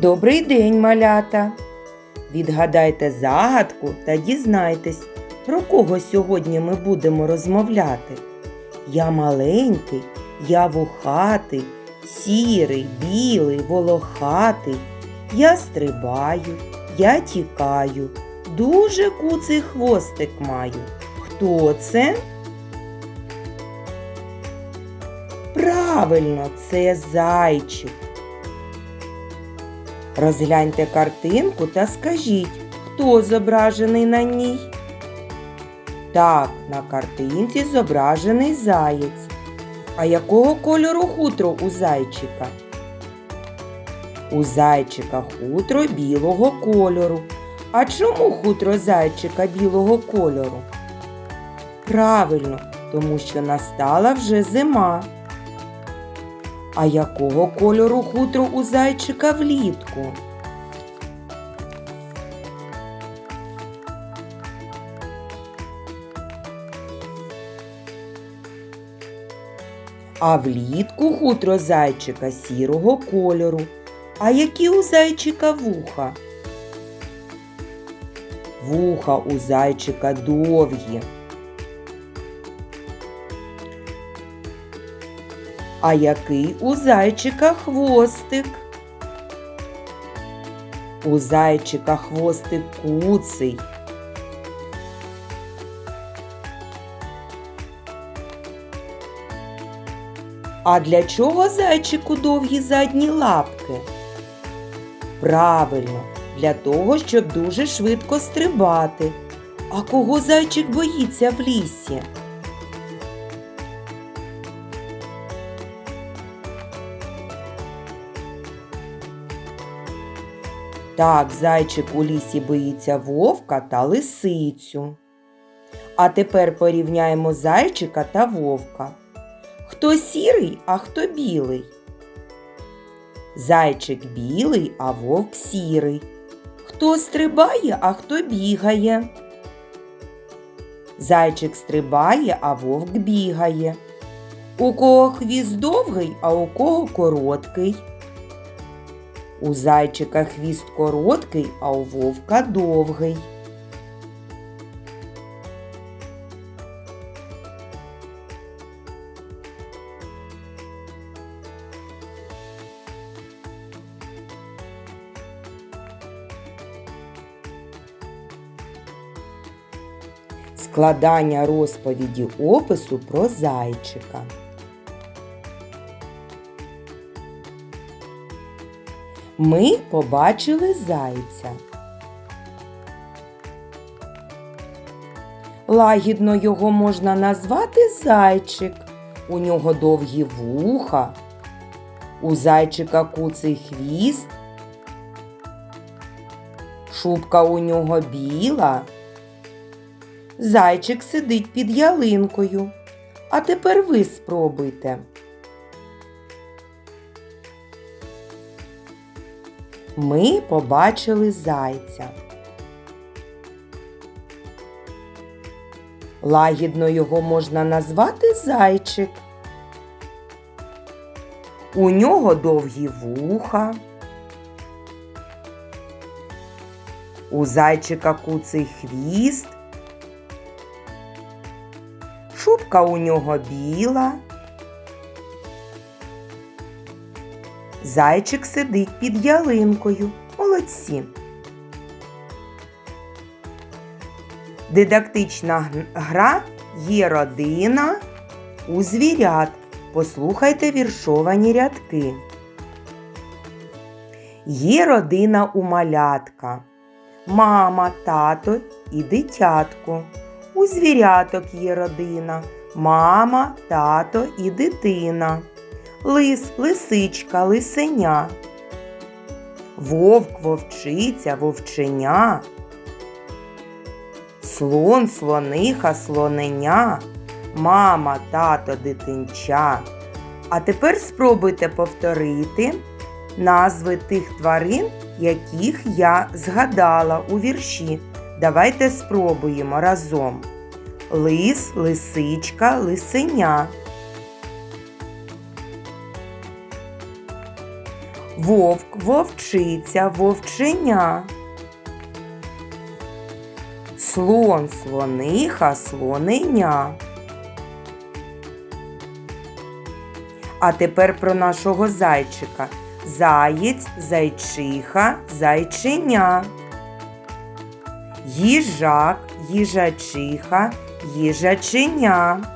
Добрий день, малята! Відгадайте загадку та дізнайтесь, про кого сьогодні ми будемо розмовляти. Я маленький, я вухатий, сірий, білий, волохатий. Я стрибаю, я тікаю, дуже куций хвостик маю. Хто це? Правильно, це зайчик. Розгляньте картинку та скажіть, хто зображений на ній. Так, на картинці зображений заєць. А якого кольору хутро у зайчика? У зайчика хутро білого кольору. А чому хутро зайчика білого кольору? Правильно, тому що настала вже зима. А якого кольору хутро у зайчика влітку? А влітку хутро зайчика сірого кольору. А які у зайчика вуха? Вуха у зайчика довгі. А який у зайчика хвостик? У зайчика хвостик куций. А для чого зайчику довгі задні лапки? Правильно, для того, щоб дуже швидко стрибати. А кого зайчик боїться в лісі? Так, зайчик у лісі боїться вовка та лисицю. А тепер порівняємо зайчика та вовка. Хто сірий, а хто білий? Зайчик білий, а вовк сірий. Хто стрибає, а хто бігає? Зайчик стрибає, а вовк бігає. У кого хвіст довгий, а у кого короткий. У зайчика хвіст короткий, а у вовка довгий. Складання розповіді опису про зайчика. Ми побачили зайця. Лагідно його можна назвати зайчик. У нього довгі вуха, у зайчика куций хвіст, шубка у нього біла. Зайчик сидить під ялинкою. А тепер ви спробуйте. Ми побачили зайця. Лагідно його можна назвати зайчик. У нього довгі вуха. У зайчика куций хвіст. Шубка у нього біла. Зайчик сидить під ялинкою. Молодці. Дидактична гра є родина у звірят. Послухайте віршовані рядки. Є родина у малятка. Мама, тато і дитятко. У звіряток є родина. Мама, тато і дитина. Лис, лисичка, лисеня. Вовк, вовчиця, вовченя. Слон, слониха, слоненя. Мама, тато, дитинча. А тепер спробуйте повторити назви тих тварин, яких я згадала у вірші. Давайте спробуємо разом. Лис, лисичка, лисеня. Вовк, вовчиця, вовченя. Слон, слониха, слоненя. А тепер про нашого зайчика. Заєць, зайчиха, зайченя. Їжак, їжачиха, їжаченя.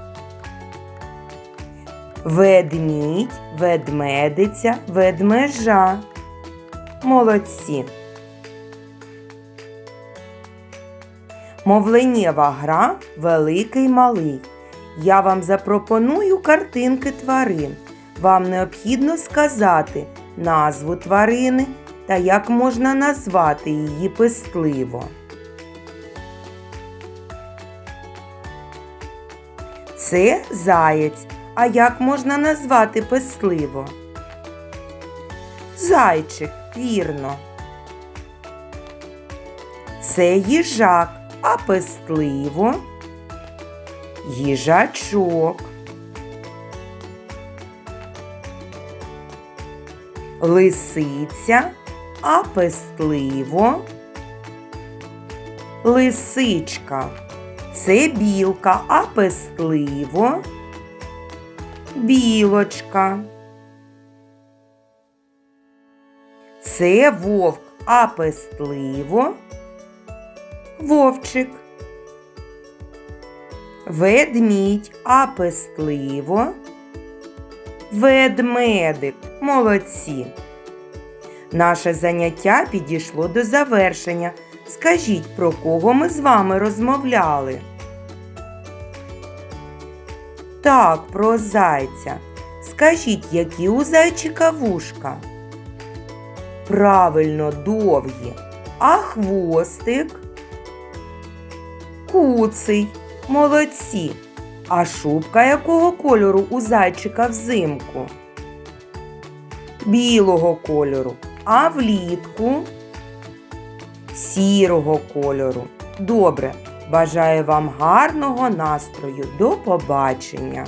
Ведмідь, ведмедиця, ведмежа. Молодці. Мовленєва гра великий малий. Я вам запропоную картинки тварин. Вам необхідно сказати назву тварини та як можна назвати її пестливо. Це заєць. А як можна назвати пестливо? Зайчик, вірно. Це їжак, а пестливо їжачок. Лисиця, а пестливо лисичка. Це білка, а пестливо білочка. Це вовк, а пестливо вовчик. Ведмідь, а пестливо ведмедик. Молодці. Наше заняття підійшло до завершення. Скажіть, про кого ми з вами розмовляли? Так, про зайця. Скажіть, які у зайчика вушка? Правильно, довгі. А хвостик? Куций. Молодці. А шубка якого кольору у зайчика взимку? Білого кольору. А влітку? Сірого кольору. Добре. Бажаю вам гарного настрою. До побачення!